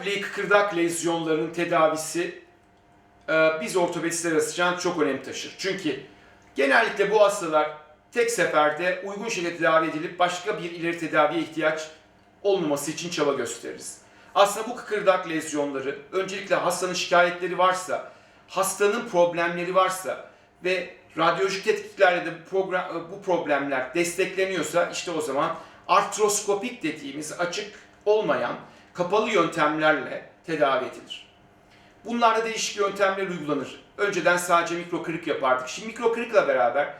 bileği kıkırdak lezyonlarının tedavisi e, biz ortopedistler açısından çok önem taşır. Çünkü genellikle bu hastalar tek seferde uygun şekilde tedavi edilip başka bir ileri tedaviye ihtiyaç olmaması için çaba gösteririz. Aslında bu kıkırdak lezyonları öncelikle hastanın şikayetleri varsa, hastanın problemleri varsa ve radyolojik tetkiklerle de bu, program, bu problemler destekleniyorsa işte o zaman artroskopik dediğimiz açık olmayan kapalı yöntemlerle tedavi edilir. Bunlarda değişik yöntemler uygulanır. Önceden sadece mikro kırık yapardık. Şimdi mikro kırıkla beraber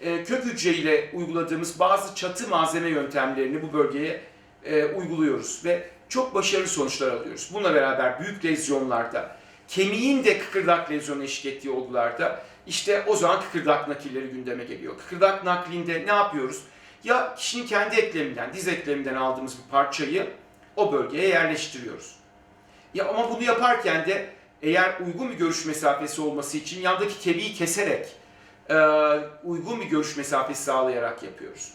e, kök hücre ile uyguladığımız bazı çatı malzeme yöntemlerini bu bölgeye e, uyguluyoruz ve çok başarılı sonuçlar alıyoruz. Bununla beraber büyük lezyonlarda, kemiğin de kıkırdak lezyonu eşlik ettiği olgularda işte o zaman kıkırdak nakilleri gündeme geliyor. Kıkırdak naklinde ne yapıyoruz? Ya kişinin kendi ekleminden, diz ekleminden aldığımız bir parçayı o bölgeye yerleştiriyoruz. Ya ama bunu yaparken de eğer uygun bir görüş mesafesi olması için yandaki kemiği keserek e, uygun bir görüş mesafesi sağlayarak yapıyoruz.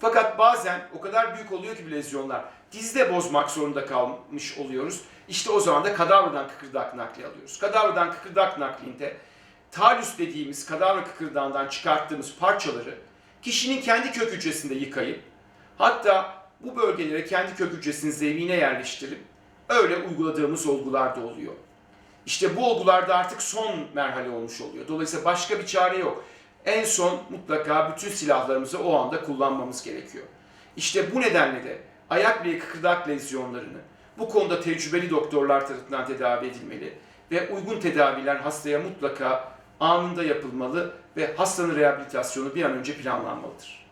Fakat bazen o kadar büyük oluyor ki bu lezyonlar dizde bozmak zorunda kalmış oluyoruz. İşte o zaman da kadavradan kıkırdak nakli alıyoruz. Kadavradan kıkırdak naklinde talüs dediğimiz kadavra kıkırdağından çıkarttığımız parçaları kişinin kendi kök hücresinde yıkayıp hatta bu bölgelere kendi kök hücresinin zemine yerleştirip öyle uyguladığımız olgular da oluyor. İşte bu olgularda artık son merhale olmuş oluyor. Dolayısıyla başka bir çare yok. En son mutlaka bütün silahlarımızı o anda kullanmamız gerekiyor. İşte bu nedenle de ayak bileği kıkırdak lezyonlarını bu konuda tecrübeli doktorlar tarafından tedavi edilmeli ve uygun tedaviler hastaya mutlaka anında yapılmalı ve hastanın rehabilitasyonu bir an önce planlanmalıdır.